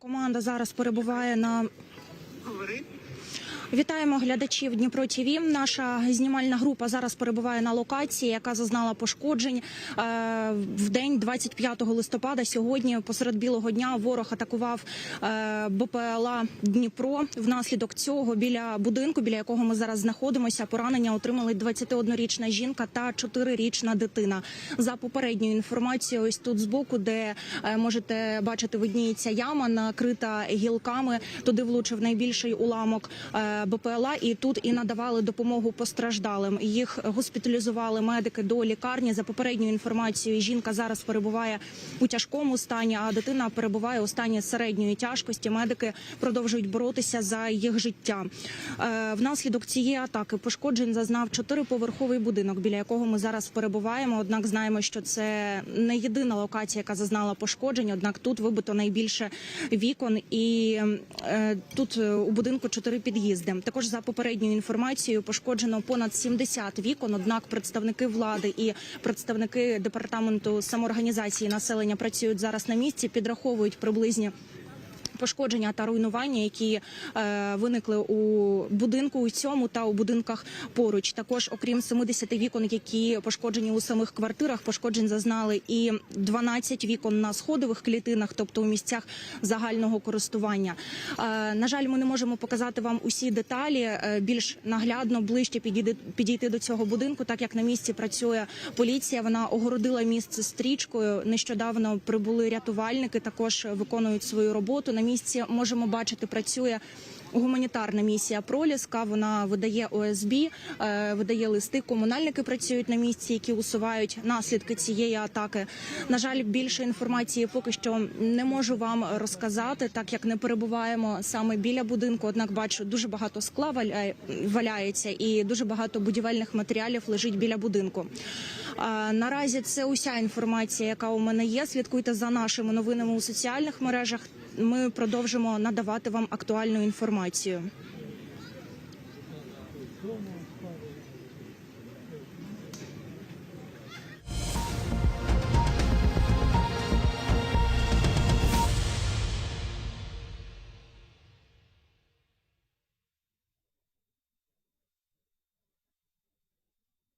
Команда зараз перебуває на. Вітаємо глядачів Дніпро ТІВІ. Наша знімальна група зараз перебуває на локації, яка зазнала пошкоджень Е, в день 25 листопада. Сьогодні посеред білого дня ворог атакував е, БПЛА Дніпро. Внаслідок цього біля будинку, біля якого ми зараз знаходимося, поранення отримали 21-річна жінка та 4-річна дитина. За попередньою інформацією, ось тут збоку, де е, можете бачити, видніється яма, накрита гілками. Туди влучив найбільший уламок БПЛА, і тут і надавали допомогу постраждалим. Їх госпіталізували медики до лікарні. За попередньою інформацією, жінка зараз перебуває у тяжкому стані, а дитина перебуває у стані середньої тяжкості. Медики продовжують боротися за їх життя. Е, Внаслідок цієї атаки пошкоджень зазнав чотириповерховий будинок, біля якого ми зараз перебуваємо. Однак знаємо, що це не єдина локація, яка зазнала пошкоджень. Однак тут вибито найбільше вікон, і е, тут е, у будинку чотири під'їзди. Також за попередньою інформацією пошкоджено понад 70 вікон. Однак представники влади і представники департаменту самоорганізації населення працюють зараз на місці, підраховують приблизні. Пошкодження та руйнування, які е, виникли у будинку у цьому та у будинках поруч. Також, окрім 70 вікон, які пошкоджені у самих квартирах, пошкоджень зазнали і 12 вікон на сходових клітинах, тобто у місцях загального користування. Е, на жаль, ми не можемо показати вам усі деталі е, більш наглядно, ближче підійти, до цього будинку, так як на місці працює поліція. Вона огородила місце стрічкою. Нещодавно прибули рятувальники, також виконують свою роботу. На місці можемо бачити, працює. Гуманітарна місія Проліска вона видає ОСБ, е, видає листи. Комунальники працюють на місці, які усувають наслідки цієї атаки. На жаль, більше інформації поки що не можу вам розказати, так як не перебуваємо саме біля будинку. Однак бачу дуже багато скла валяє- валяється і дуже багато будівельних матеріалів лежить біля будинку. Наразі це уся інформація, яка у мене є. Слідкуйте за нашими новинами у соціальних мережах. Ми продовжимо надавати вам актуальну інформацію.